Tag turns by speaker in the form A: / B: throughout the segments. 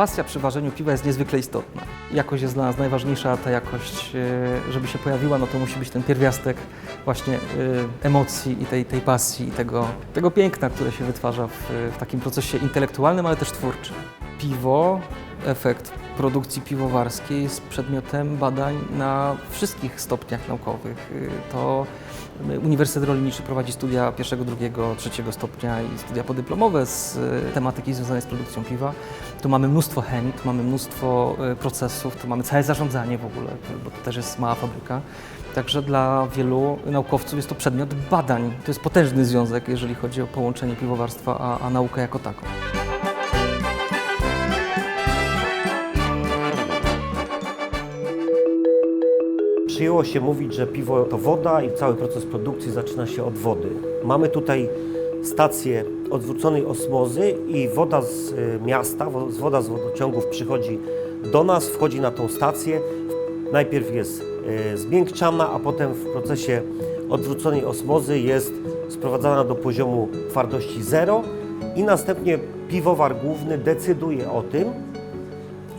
A: pasja przy ważeniu piwa jest niezwykle istotna. Jakość jest dla nas najważniejsza, ta jakość, e, żeby się pojawiła, no to musi być ten pierwiastek właśnie e, emocji i tej, tej pasji i tego, tego piękna, które się wytwarza w, w takim procesie intelektualnym, ale też twórczym. Piwo, efekt produkcji piwowarskiej jest przedmiotem badań na wszystkich stopniach naukowych. Y, To Uniwersytet Rolniczy prowadzi studia pierwszego, drugiego, trzeciego stopnia i studia podyplomowe z y, tematyki związanej z produkcją piwa. Tu mamy mnóstwo chemii, tu mamy mnóstwo y, procesów, tu mamy całe zarządzanie w ogóle, bo to też jest mała fabryka. Także dla wielu naukowców jest to przedmiot badań. To jest potężny związek, jeżeli chodzi o połączenie piwowarstwa a, a naukę jako taką.
B: Przyjęło się mówić, że piwo to woda i cały proces produkcji zaczyna się od wody. Mamy tutaj stację odwróconej osmozy i woda z y, miasta, woda z wodociągów przychodzi do nas, wchodzi na tą stację. Najpierw jest y, zmiękczana, a potem w procesie odwróconej osmozy jest sprowadzana do poziomu twardości zero i następnie piwowar główny decyduje o tym,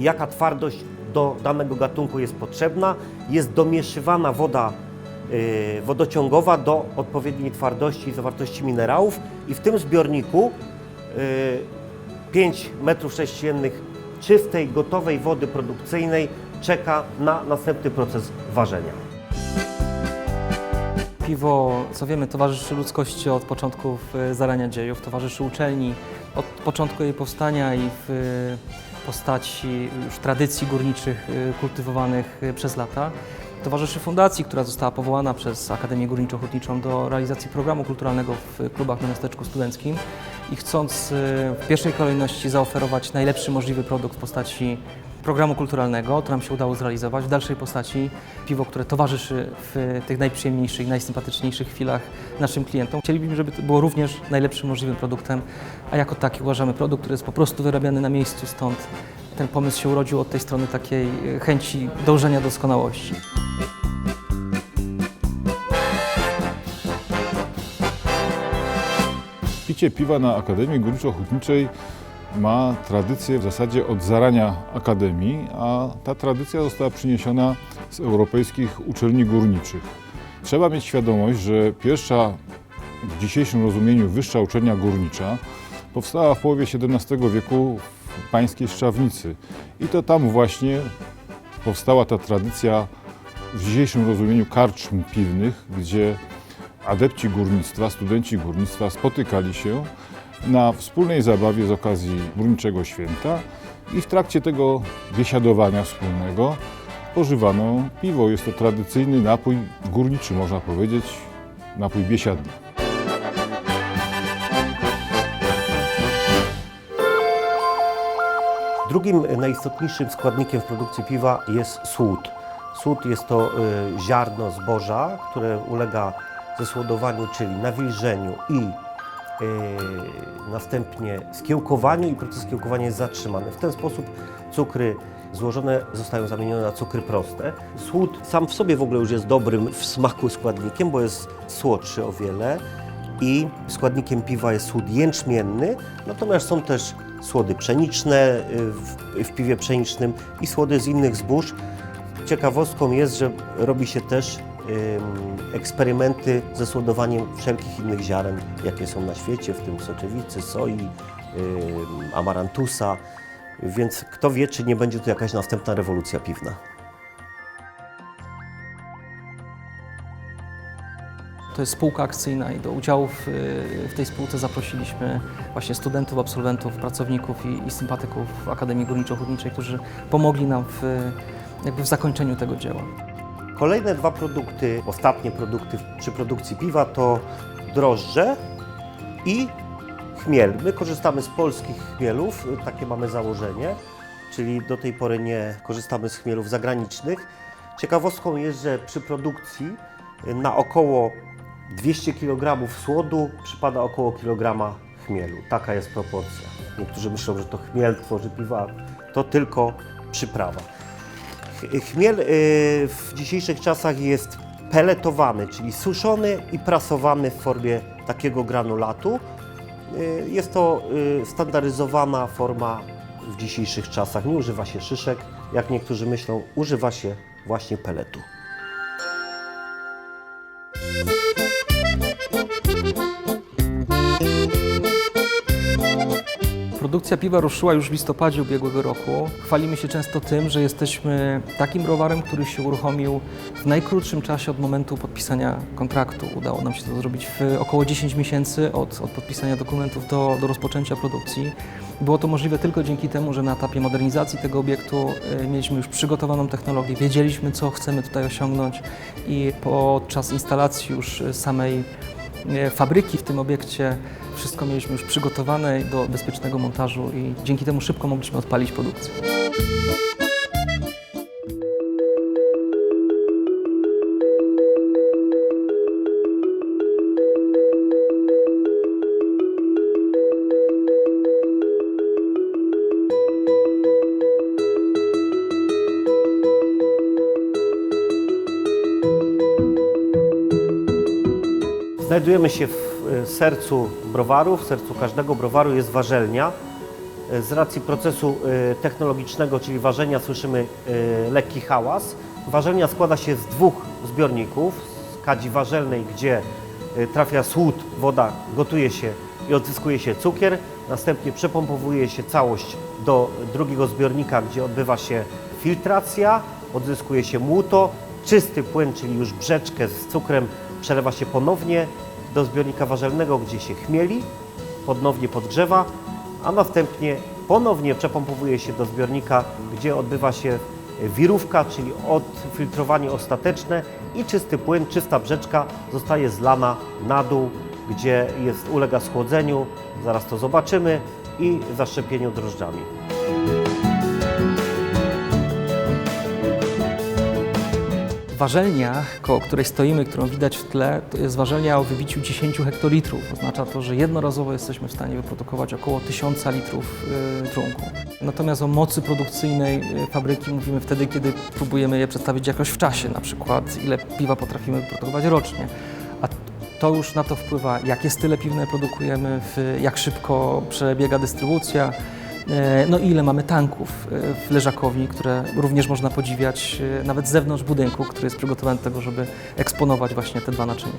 B: jaka twardość do danego gatunku jest potrzebna. Jest domieszywana woda y, wodociągowa do odpowiedniej twardości i zawartości minerałów i w tym zbiorniku y, 5 metrów sześciennych czystej, gotowej wody produkcyjnej czeka na następny proces ważenia.
A: Piwo, co wiemy, towarzyszy ludzkości od początków e, zarania dziejów, towarzyszy uczelni od początku jej powstania i w e, postaci już tradycji górniczych e, kultywowanych e, przez lata. Towarzyszy fundacji, która została powołana przez Akademię Górniczo-Hutniczą do realizacji programu kulturalnego w klubach na miasteczku studenckim i chcąc w pierwszej kolejności zaoferować najlepszy możliwy produkt w postaci programu kulturalnego, to nam się udało zrealizować. W dalszej postaci piwo, które towarzyszy w tych najprzyjemniejszych najsympatyczniejszych chwilach naszym klientom. Chcielibyśmy, żeby to było również najlepszym możliwym produktem, a jako taki uważamy produkt, który jest po prostu wyrabiany na miejscu, stąd ten pomysł się urodził od tej strony takiej e, chęci dążenia do doskonałości.
C: Picie piwa na Akademii Górniczo-Hutniczej ma tradycję w zasadzie od zarania Akademii, a ta tradycja została przyniesiona z europejskich uczelni górniczych. Trzeba mieć świadomość, że pierwsza w dzisiejszym rozumieniu wyższa uczelnia górnicza powstała w połowie XVII wieku w pańskiej Szczawnicy. I to tam właśnie powstała ta tradycja w dzisiejszym rozumieniu karczm piwnych, gdzie adepci górnictwa, studenci górnictwa spotykali się na wspólnej zabawie z okazji górniczego święta i w trakcie tego biesiadowania wspólnego pożywano piwo. Jest to tradycyjny napój górniczy, można powiedzieć, napój biesiadny.
B: Drugim najistotniejszym składnikiem w produkcji piwa jest słód. Słód jest to y, ziarno zboża, które ulega zesłodowaniu, czyli nawilżeniu i następnie skiełkowaniu i proces skiełkowania jest zatrzymany. W ten sposób cukry złożone zostają zamienione na cukry proste. Słód sam w sobie w ogóle już jest dobrym w smaku składnikiem, bo jest słodszy o wiele i składnikiem piwa jest słód jęczmienny, natomiast są też słody pszeniczne y, w, w piwie pszenicznym i słody z innych zbóż. Ciekawostką jest, że robi się też eksperymenty ze słodowaniem wszelkich innych ziaren, jakie są na świecie, w tym soczewicy, soi, amarantusa, więc kto wie, czy nie będzie to jakaś następna rewolucja piwna.
A: To jest spółka akcyjna i do udziału w, w tej spółce zaprosiliśmy właśnie studentów, absolwentów, pracowników i, i sympatyków Akademii Górniczo-Hutniczej, którzy pomogli nam w, jakby w zakończeniu tego dzieła.
B: Kolejne dwa produkty, ostatnie produkty przy produkcji piwa to drożdże i chmiel. My korzystamy z polskich chmielów, takie mamy założenie, czyli do tej pory nie korzystamy z chmielów zagranicznych. Ciekawostką jest, że przy produkcji na około 200 kg słodu przypada około kilograma chmielu. Taka jest proporcja. Niektórzy myślą, że to chmiel tworzy piwa, to tylko przyprawa. Ch- Chmiel y, w dzisiejszych czasach jest peletowany, czyli suszony i prasowany w formie takiego granulatu. Y, Jest to y, standaryzowana forma w dzisiejszych czasach. Nie używa się szyszek, jak niektórzy myślą, używa się właśnie peletu.
A: Produkcja piwa ruszyła już w listopadzie ubiegłego roku. Chwalimy się często tym, że jesteśmy takim browarem, który się uruchomił w najkrótszym czasie od momentu podpisania kontraktu. Udało nam się to zrobić w około 10 miesięcy od, od podpisania dokumentów do, do rozpoczęcia produkcji. Było to możliwe tylko dzięki temu, że na etapie modernizacji tego obiektu y, mieliśmy już przygotowaną technologię, wiedzieliśmy, co chcemy tutaj osiągnąć i podczas instalacji już y, samej fabryki w tym obiekcie. Wszystko mieliśmy już przygotowane do bezpiecznego montażu i dzięki temu szybko mogliśmy odpalić produkcję.
B: Znajdujemy się w e, sercu browaru, w sercu każdego browaru jest warzelnia. E, Z racji procesu e, technologicznego, czyli ważenia, słyszymy lekki hałas. Warzelnia składa się z dwóch zbiorników. Z kadzi warzelnej, gdzie trafia słód, woda, gotuje się i odzyskuje się cukier. Następnie przepompowuje się całość do drugiego zbiornika, gdzie odbywa się filtracja, odzyskuje się młuto. Czysty płyn, czyli już brzeczkę z cukrem, przelewa się ponownie do zbiornika warzelnego, gdzie się chmieli, ponownie podgrzewa, a następnie ponownie przepompowuje się do zbiornika, gdzie odbywa się wirówka, czyli odfiltrowanie ostateczne i czysty płyn, czysta brzeczka zostaje zlana na dół, gdzie jest, ulega schłodzeniu, zaraz to zobaczymy, i zaszczepieniu drożdżami.
A: Warzelnia, koło której stoimy, którą widać w tle, to jest warzelnia o wybiciu 10 hektolitrów. Oznacza to, że jednorazowo jesteśmy w stanie wyprodukować około 1000 litrów y, trunku. Natomiast o mocy produkcyjnej y, fabryki mówimy wtedy, kiedy próbujemy je przedstawić jakoś w czasie, na przykład ile piwa potrafimy wyprodukować rocznie. A to już na to wpływa, jakie style piwne produkujemy, jak szybko przebiega dystrybucja, No i ile mamy tanków e, w leżakowni, które również można podziwiać e, nawet z zewnątrz budynku, który jest przygotowany do tego, żeby eksponować właśnie te dwa naczynia.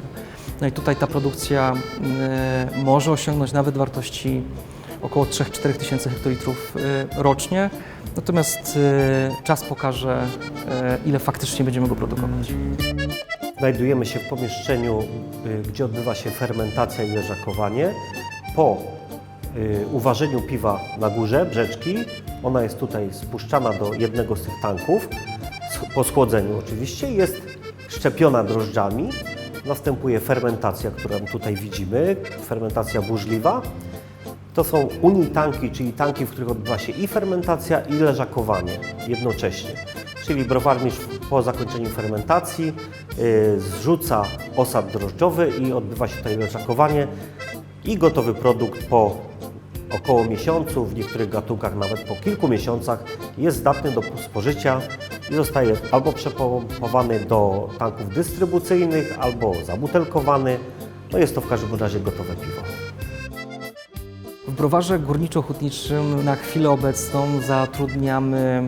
A: No i tutaj ta produkcja e, może osiągnąć nawet wartości około 3-4 tysięcy hektolitrów e, rocznie, natomiast e, czas pokaże, e, ile faktycznie będziemy go produkować.
B: Znajdujemy się w pomieszczeniu, y, gdzie odbywa się fermentacja i leżakowanie. Po uważeniu piwa na górze, brzeczki, ona jest tutaj spuszczana do jednego z tych tanków, po schłodzeniu oczywiście, jest szczepiona drożdżami. Następuje fermentacja, którą tutaj widzimy, fermentacja burzliwa. To są unitanki, czyli tanki, w których odbywa się i fermentacja, i leżakowanie jednocześnie. Czyli browarmistrz po zakończeniu fermentacji y, zrzuca osad drożdżowy i odbywa się tutaj leżakowanie i gotowy produkt po około miesiącu, w niektórych gatunkach nawet po kilku miesiącach jest zdatny do spożycia i zostaje albo przepompowany do tanków dystrybucyjnych, albo zabutelkowany. No jest to w każdym razie gotowe piwo.
A: W browarze górniczo-hutniczym na chwilę obecną zatrudniamy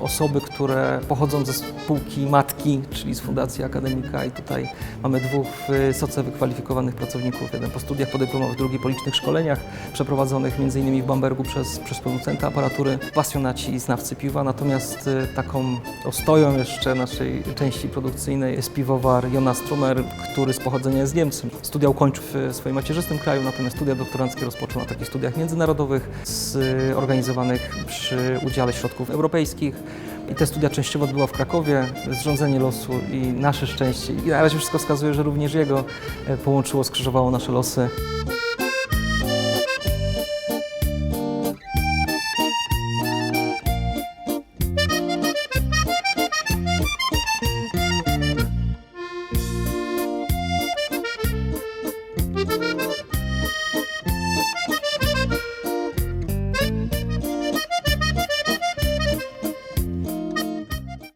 A: osoby, które pochodzą ze spółki matki, czyli z Fundacji Akademika i tutaj mamy dwóch wysoce wykwalifikowanych pracowników, jeden po studiach podyplomowych, drugi po licznych szkoleniach przeprowadzonych m.in. w Bambergu przez, przez producenta aparatury, pasjonaci i znawcy piwa, natomiast e, taką ostoją jeszcze naszej części produkcyjnej jest piwowar Jonas Strumer, który z pochodzenia jest Niemcem. Studia ukończył w swoim macierzystym kraju, natomiast studia doktoranckie rozpoczął na takich studiach międzynarodowych, zorganizowanych przy udziale środków europejskich. I te studia częściowo odbyła w Krakowie. Zrządzenie losu i nasze szczęście, i na razie wszystko wskazuje, że również jego e, połączyło, skrzyżowało nasze losy.